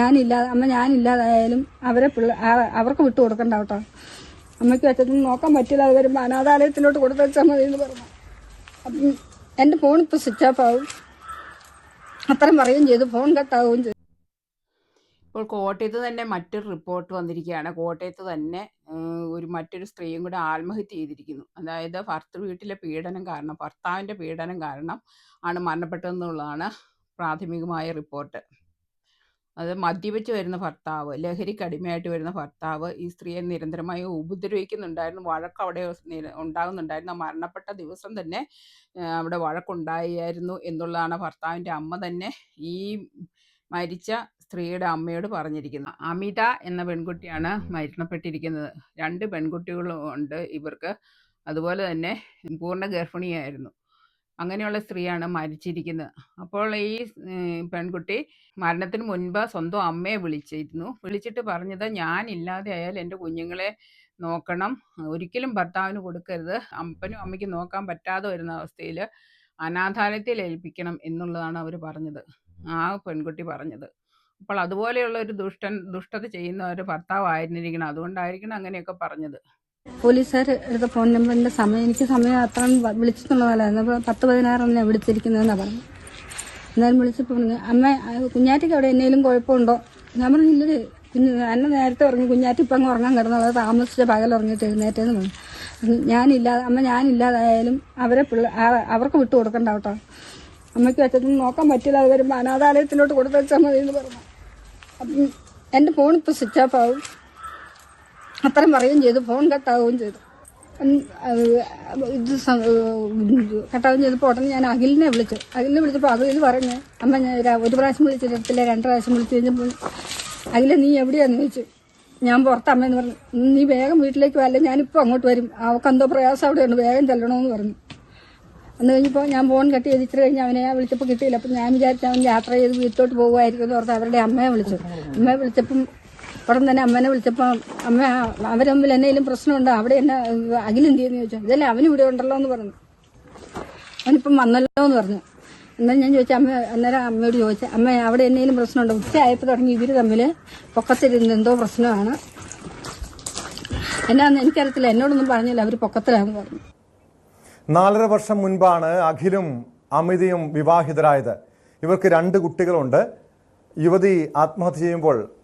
ഞാനില്ലാതെ അമ്മ ഞാനില്ലാതായാലും അവരെ പിള്ള അവർക്ക് വിട്ടു കൊടുക്കണ്ട കേട്ടോ. അമ്മയ്ക്ക് അച്ഛനും നോക്കാൻ പറ്റില്ല അത് വരുമ്പോൾ അനാഥാലയത്തിലോട്ട് കൊടുത്തു വെച്ചാൽ മതി എന്ന് പറഞ്ഞു. അപ്പം എന്റെ ഫോൺ ഇപ്പോൾ സ്വിച്ച് ഓഫ് ആവും. അത്രയും പറയുകയും ചെയ്തു ഫോൺ കട്ടാവുകയും ചെയ്തു. ഇപ്പോൾ കോട്ടയത്ത് തന്നെ മറ്റൊരു റിപ്പോർട്ട് വന്നിരിക്കുകയാണ്. കോട്ടയത്ത് തന്നെ ഒരു മറ്റൊരു സ്ത്രീയും കൂടെ ആത്മഹത്യ ചെയ്തിരിക്കുന്നു. അതായത് ഭർത്തൃ വീട്ടിലെ പീഡനം കാരണം ഭർത്താവിന്റെ പീഡനം കാരണം ആണ് മരണപ്പെട്ടതെന്നുള്ളതാണ് പ്രാഥമികമായ റിപ്പോർട്ട് അത് മദ്യപിച്ച് വരുന്ന ഭർത്താവ് ലഹരിക്ക് അടിമയായിട്ട് വരുന്ന ഭർത്താവ് ഈ സ്ത്രീയെ നിരന്തരമായി ഉപദ്രവിക്കുന്നുണ്ടായിരുന്നു. വഴക്ക് അവിടെ ഉണ്ടാകുന്നുണ്ടായിരുന്നു. മരണപ്പെട്ട ദിവസം തന്നെ അവിടെ വഴക്കുണ്ടായിരുന്നു എന്നുള്ളതാണ് ഭർത്താവിന്റെ അമ്മ തന്നെ ഈ മരിച്ച സ്ത്രീയുടെ അമ്മയോട് പറഞ്ഞിരിക്കുന്നത്. അമിത എന്ന പെൺകുട്ടിയാണ് മരണപ്പെട്ടിരിക്കുന്നത്. രണ്ട് പെൺകുട്ടികളും ഉണ്ട് ഇവർക്ക്. അതുപോലെ തന്നെ പൂർണ ഗർഭിണിയായിരുന്നു. അങ്ങനെയുള്ള സ്ത്രീയാണ് മരിച്ചിരിക്കുന്നത്. അപ്പോൾ ഈ പെൺകുട്ടി മരണത്തിന് മുൻപ് സ്വന്തം അമ്മയെ വിളിച്ചിരുന്നു. വിളിച്ചിട്ട് പറഞ്ഞത് ഞാൻ ഇല്ലാതെ ആയാൽ എന്റെ കുഞ്ഞുങ്ങളെ നോക്കണം. ഒരിക്കലും ഭർത്താവിന് കൊടുക്കരുത്. അപ്പനും അമ്മയ്ക്ക് നോക്കാൻ പറ്റാതെ വരുന്ന അവസ്ഥയിൽ അനാഥാലയത്തിൽ ഏൽപ്പിക്കണം എന്നുള്ളതാണ് അവർ പറഞ്ഞത്. ആ പെൺകുട്ടി പറഞ്ഞത്. അപ്പോൾ അതുപോലെയുള്ള ഒരു ദുഷ്ടൻ ദുഷ്ടത ചെയ്യുന്ന ഒരു ഭർത്താവായിരുന്നിരിക്കണം. അതുകൊണ്ടായിരിക്കണം അങ്ങനെയൊക്കെ പറഞ്ഞത്. പോലീസുകാർ എടുത്ത ഫോൺ നമ്പറിന്റെ സമയം എനിക്ക് സമയം അത്ര വിളിച്ചിട്ടുള്ളതല്ലായിരുന്നു അപ്പോൾ പത്ത് പതിനാറെന്നെ വിളിച്ചിരിക്കുന്നതെന്നാണ് പറഞ്ഞു എന്നാലും വിളിച്ചപ്പോൾ പറഞ്ഞു അമ്മ കുഞ്ഞാറ്റയ്ക്ക് അവിടെ എന്തെങ്കിലും കുഴപ്പമുണ്ടോ? ഞാൻ പറഞ്ഞു ഇല്ലേ കുഞ്ഞ് എന്നെ നേരത്തെ ഉറങ്ങി കുഞ്ഞാറ്റ ഇപ്പം ഉറങ്ങാൻ കിടന്നത്. താമസിച്ച പകൽ ഉറങ്ങിയിട്ട് എഴുന്നേറ്റെന്ന് പറഞ്ഞു. ഞാനില്ലാതെ അമ്മ ഞാനില്ലാതായാലും അവരെ പിള്ള അവർക്ക് വിട്ടു കൊടുക്കണ്ട കേട്ടോ. അമ്മയ്ക്ക് അച്ഛനും നോക്കാൻ പറ്റില്ല. അത് വരുമ്പോൾ അനാഥാലയത്തിലോട്ട് കൊടുത്തു വെച്ചാൽ മതി എന്ന് പറഞ്ഞു. അപ്പം എന്റെ ഫോൺ ഇപ്പോൾ സ്വിച്ച് ഓഫ് ആവും. അത്രയും പറയുകയും ചെയ്തു. ഫോൺ കട്ടാവുകയും ചെയ്തു. ഇത് കട്ടാവുകയും ചെയ്തപ്പോൾ ഉടനെ ഞാൻ അഖിലിനെ വിളിച്ചു. അഖിലിനെ വിളിച്ചപ്പോൾ അഖിൽ പറഞ്ഞു അമ്മ ഞാൻ ഒരു പ്രാവശ്യം വിളിച്ചിട്ടില്ല രണ്ട് പ്രാവശ്യം വിളിച്ചു കഴിഞ്ഞപ്പോൾ അഖിലെ നീ എവിടെയാന്ന് ചോദിച്ചു? ഞാൻ പുറത്ത് അമ്മയെന്ന് പറഞ്ഞു "ഉം, നീ വേഗം വീട്ടിലേക്ക് വല്ല ഞാനിപ്പോൾ അങ്ങോട്ട് വരും. അവൾക്ക് എന്തോ പ്രയാസം അവിടെയുണ്ട് വേഗം ചെല്ലണമെന്ന് പറഞ്ഞു. അന്ന് കഴിഞ്ഞപ്പോൾ ഞാൻ ഫോൺ കട്ട് ചെയ്ത് ഇത്ര കഴിഞ്ഞ് അവനെ വിളിച്ചപ്പോൾ കിട്ടിയില്ല. അപ്പം ഞാൻ വിചാരിച്ചു അവൻ യാത്ര ചെയ്ത് വീട്ടിലോട്ട് പോകുമായിരിക്കും എന്ന് ഓർത്ത് അവരുടെ അമ്മയെ വിളിച്ചു. അമ്മയെ വിളിച്ചപ്പം ഉടൻ തന്നെ അമ്മനെ വിളിച്ചപ്പോൾ അമ്മ അവരമ്മിൽ എന്തെങ്കിലും പ്രശ്നമുണ്ടോ? അവിടെ എന്നെ അഖിലെന്തിയെന്ന് ചോദിച്ചു. ഇതല്ലേ അവനും ഇവിടെ ഉണ്ടല്ലോ എന്ന് പറഞ്ഞു. അവനിപ്പം വന്നല്ലോ എന്ന് പറഞ്ഞു. എന്നാൽ ഞാൻ ചോദിച്ചു അമ്മ അന്നേരം അമ്മയോട് ചോദിച്ചു അമ്മ അവിടെ എന്തെങ്കിലും പ്രശ്നമുണ്ടോ? ഉച്ച ആയപ്പോൾ തുടങ്ങി ഇവർ തമ്മിൽ പൊക്കത്തിരുന്ന് എന്തോ പ്രശ്നമാണ്. എന്നാന്ന് എനിക്കറിയത്തില്ല. എന്നോടൊന്നും പറഞ്ഞില്ല. അവർ പൊക്കത്തിലാന്ന് പറഞ്ഞു. നാലര വർഷം മുൻപാണ് അഖിലും അമിതയും വിവാഹിതരായത്. ഇവർക്ക് രണ്ട് കുട്ടികളുണ്ട്. യുവതി ആത്മഹത്യ ചെയ്യുമ്പോൾ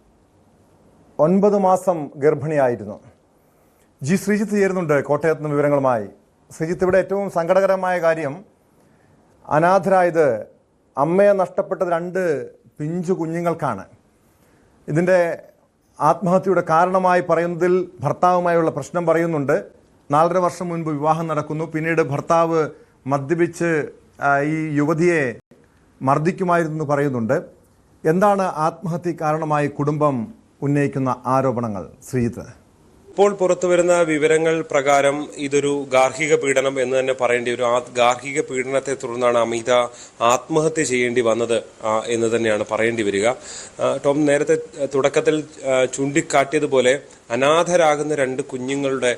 ഒൻപത് മാസം ഗർഭിണിയായിരുന്നു. ജി ശ്രീജിത്ത് ചേരുന്നുണ്ട് കോട്ടയത്ത് നിന്ന് വിവരങ്ങളുമായി. ശ്രീജിത്ത് ഇവിടെ ഏറ്റവും സങ്കടകരമായ കാര്യം അനാഥരായത് അമ്മയെ നഷ്ടപ്പെട്ട രണ്ട് പിഞ്ചു കുഞ്ഞുങ്ങൾക്കാണ്. ഇതിന്റെ ആത്മഹത്യയുടെ കാരണമായി പറയുന്നതിൽ ഭർത്താവുമായുള്ള പ്രശ്നം പറയുന്നുണ്ട്. നാലര വർഷം മുൻപ് വിവാഹം നടക്കുന്നു. പിന്നീട് ഭർത്താവ് മദ്യപിച്ച് ഈ യുവതിയെ മർദ്ദിക്കുമായിരുന്നു പറയുന്നുണ്ട്. എന്താണ് ആത്മഹത്യ കാരണമായി കുടുംബം ഉന്നയിക്കുന്ന ആരോപണങ്ങൾ ശ്രീജിത്ത്. ഇപ്പോൾ പുറത്തുവരുന്ന വിവരങ്ങൾ പ്രകാരം ഇതൊരു ഗാർഹിക പീഡനം എന്ന് തന്നെ പറയേണ്ടി ഒരു ഗാർഹിക പീഡനത്തെ തുടർന്നാണ് അമിത ആത്മഹത്യ ചെയ്യേണ്ടി വന്നത് എന്ന് തന്നെയാണ് പറയേണ്ടി വരിക. ടോം നേരത്തെ തുടക്കത്തിൽ ചൂണ്ടിക്കാട്ടിയതുപോലെ അനാഥരാകുന്ന രണ്ട് കുഞ്ഞുങ്ങളുടെ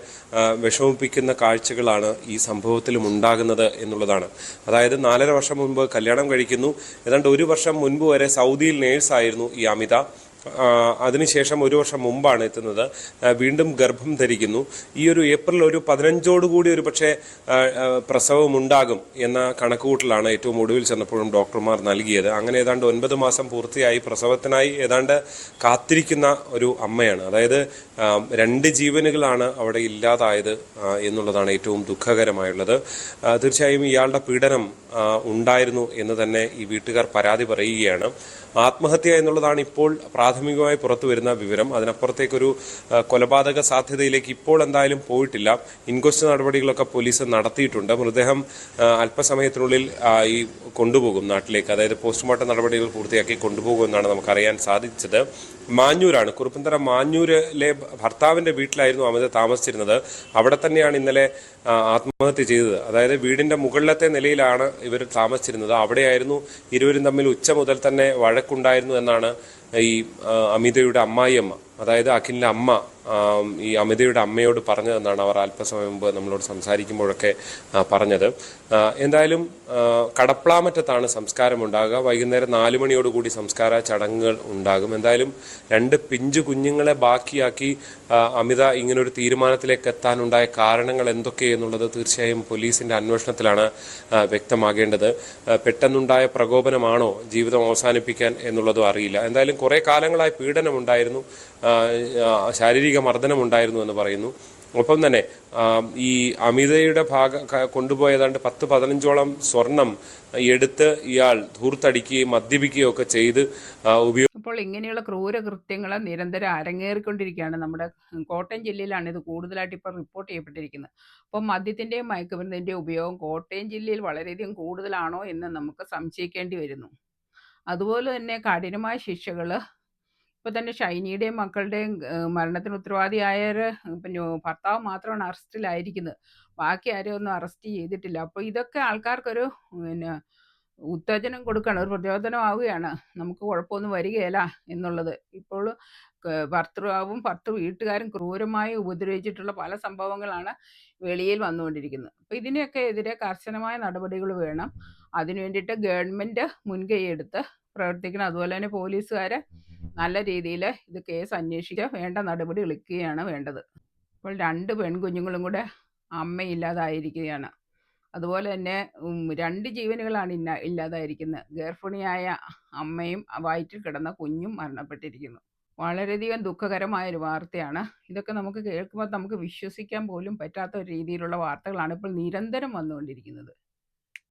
വിഷമിപ്പിക്കുന്ന കാഴ്ചകളാണ് ഈ സംഭവത്തിലും ഉണ്ടാകുന്നത് എന്നുള്ളതാണ്. അതായത് നാലര വർഷം മുൻപ് കല്യാണം കഴിക്കുന്നു. ഏതാണ്ട് ഒരു വർഷം മുൻപ് വരെ സൗദിയിൽ നേഴ്സായിരുന്നു ഈ അമിത. അതിനുശേഷം ഒരു വർഷം മുമ്പാണ് എത്തുന്നത്. വീണ്ടും ഗർഭം ധരിക്കുന്നു. ഈ ഒരു ഏപ്രിൽ ഒരു പതിനഞ്ചോടുകൂടി ഒരു പക്ഷേ ആ, ആ, പ്രസവം ഉണ്ടാകും എന്ന കണക്കുകൂട്ടലാണ് ഏറ്റവും ഒടുവിൽ ചെന്നപ്പോഴും ഡോക്ടർമാർ നൽകിയത്. അങ്ങനെ ഏതാണ്ട് ഒൻപത് മാസം പൂർത്തിയായി പ്രസവത്തിനായി ഏതാണ്ട് കാത്തിരിക്കുന്ന ഒരു അമ്മയാണ്. അതായത് രണ്ട് ജീവനുകളാണ് അവിടെ ഇല്ലാതായത് എന്നുള്ളതാണ് ഏറ്റവും ദുഃഖകരമായുള്ളത്. തീർച്ചയായും ഇയാളുടെ പീഡനം ഉണ്ടായിരുന്നു എന്ന് തന്നെ ഈ വീട്ടുകാർ പരാതി പറയുകയാണ്. ആത്മഹത്യ എന്നുള്ളതാണ് ഇപ്പോൾ പ്രാഥമികമായി പുറത്തു വരുന്ന വിവരം. അതിനപ്പുറത്തേക്കൊരു കൊലപാതക സാധ്യതയിലേക്ക് ഇപ്പോൾ എന്തായാലും പോയിട്ടില്ല. ഇൻക്വസ്റ്റ് നടപടികളൊക്കെ പോലീസ് നടത്തിയിട്ടുണ്ട്. മൃതദേഹം അല്പസമയത്തിനുള്ളിൽ ഈ കൊണ്ടുപോകും നാട്ടിലേക്ക്. അതായത് പോസ്റ്റ്മോർട്ടം നടപടികൾ പൂർത്തിയാക്കി കൊണ്ടുപോകുമെന്നാണ് നമുക്കറിയാൻ സാധിച്ചത്. മാഞ്ഞൂരാണ്. കുറുപ്പന്തറ മാഞ്ഞൂരിലെ ഭർത്താവിന്റെ വീട്ടിലായിരുന്നു അമിത താമസിച്ചിരുന്നത്. അവിടെ തന്നെയാണ് ഇന്നലെ ആത്മഹത്യ ചെയ്തത്. അതായത് വീടിന്റെ മുകളിലത്തെ നിലയിലാണ് ഇവർ താമസിച്ചിരുന്നത്. അവിടെയായിരുന്നു ഇരുവരും തമ്മിൽ ഉച്ച മുതൽ തന്നെ വഴക്കുണ്ടായിരുന്നു എന്നാണ് ഈ അമിതയുടെ അമ്മായിയമ്മ അതായത് അഖിലിന്റെ അമ്മ ഈ അമിതയുടെ അമ്മയോട് പറഞ്ഞതെന്നാണ് അവർ അല്പസമയം മുമ്പ് നമ്മളോട് സംസാരിക്കുമ്പോഴൊക്കെ പറഞ്ഞത്. എന്തായാലും കടപ്ലാമറ്റത്താണ് സംസ്കാരം ഉണ്ടാകുക വൈകുന്നേരം നാല് മണിയോടുകൂടി സംസ്കാര ചടങ്ങുകൾ ഉണ്ടാകും. എന്തായാലും രണ്ട് പിഞ്ചു കുഞ്ഞുങ്ങളെ ബാക്കിയാക്കി അമിത ഇങ്ങനൊരു തീരുമാനത്തിലേക്ക് എത്താനുണ്ടായ കാരണങ്ങൾ എന്തൊക്കെയെന്നുള്ളത് തീർച്ചയായും പോലീസിന്റെ അന്വേഷണത്തിലാണ് വ്യക്തമാകേണ്ടത്. പെട്ടെന്നുണ്ടായ പ്രകോപനമാണോ ജീവിതം അവസാനിപ്പിക്കാൻ എന്നുള്ളതും അറിയില്ല. എന്തായാലും കുറെ കാലങ്ങളായി പീഡനമുണ്ടായിരുന്നു. ആ, മർദ്ദനമുണ്ടായിരുന്നു എന്ന് പറയുന്നു. ഒപ്പം തന്നെ ഈ അമിതയുടെ ഭാഗം കൊണ്ടുപോയതാണ്ട് പത്ത് പതിനഞ്ചോളം സ്വർണം എടുത്ത് ഇയാൾ ധൂർത്തടിക്കുകയും മദ്യപിക്കുകയും ഒക്കെ ചെയ്ത് ഉപയോഗ അപ്പോൾ ഇങ്ങനെയുള്ള ക്രൂരകൃത്യങ്ങൾ നിരന്തരം അരങ്ങേറിക്കൊണ്ടിരിക്കുകയാണ് നമ്മുടെ കോട്ടയം ജില്ലയിലാണ് ഇത് കൂടുതലായിട്ട് ഇപ്പോൾ റിപ്പോർട്ട് ചെയ്യപ്പെട്ടിരിക്കുന്നത്. അപ്പോൾ മദ്യത്തിന്റെയും മയക്കുമരുന്നിന്റെയും ഉപയോഗം കോട്ടയം ജില്ലയിൽ വളരെയധികം കൂടുതലാണോ എന്ന് നമുക്ക് സംശയിക്കേണ്ടി വരുന്നു. അതുപോലെ തന്നെ കഠിനമായ ശിക്ഷകൾ ഇപ്പോൾ തന്നെ ഷൈനിയുടെയും മക്കളുടെയും മരണത്തിന് ഉത്തരവാദിയായ പിന്നെ ഭർത്താവ് മാത്രമാണ് അറസ്റ്റിലായിരിക്കുന്നത്. ബാക്കി ആരും ഒന്നും അറസ്റ്റ് ചെയ്തിട്ടില്ല. അപ്പോൾ ഇതൊക്കെ ആൾക്കാർക്കൊരു പിന്നെ ഉത്തേജനം കൊടുക്കണം ഒരു പ്രചോദനമാവുകയാണ്. നമുക്ക് കുഴപ്പമൊന്നും വരികയില്ല എന്നുള്ളത്. ഇപ്പോൾ ഭർത്തൃവും ഭർത്തൃ വീട്ടുകാരും ക്രൂരമായി ഉപദ്രവിച്ചിട്ടുള്ള പല സംഭവങ്ങളാണ് വെളിയിൽ വന്നുകൊണ്ടിരിക്കുന്നത്. അപ്പോൾ ഇതിനെയൊക്കെ എതിരെ കർശനമായ നടപടികൾ വേണം. അതിനു വേണ്ടിയിട്ട് ഗവൺമെന്റ് മുൻകൈയെടുത്ത് പ്രവർത്തിക്കണം. അതുപോലെ തന്നെ പോലീസുകാർ നല്ല രീതിയിൽ ഇത് കേസ് അന്വേഷിക്കുക വേണ്ട നടപടി എടുക്കുകയാണ് വേണ്ടത്. അപ്പോൾ രണ്ട് പെൺകുഞ്ഞുങ്ങളും കൂടെ അമ്മയില്ലാതായിരിക്കുകയാണ്. അതുപോലെ തന്നെ രണ്ട് ജീവനുകളാണ് ഇന്ന ഇല്ലാതായിരിക്കുന്നത്. ഗർഭിണിയായ അമ്മയും വയറ്റിൽ കിടന്ന കുഞ്ഞും മരണപ്പെട്ടിരിക്കുന്നു. വളരെയധികം ദുഃഖകരമായ ഒരു വാർത്തയാണ്. ഇതൊക്കെ നമുക്ക് കേൾക്കുമ്പോൾ നമുക്ക് വിശ്വസിക്കാൻ പോലും പറ്റാത്ത ഒരു രീതിയിലുള്ള വാർത്തകളാണ് ഇപ്പോൾ നിരന്തരം വന്നുകൊണ്ടിരിക്കുന്നത്.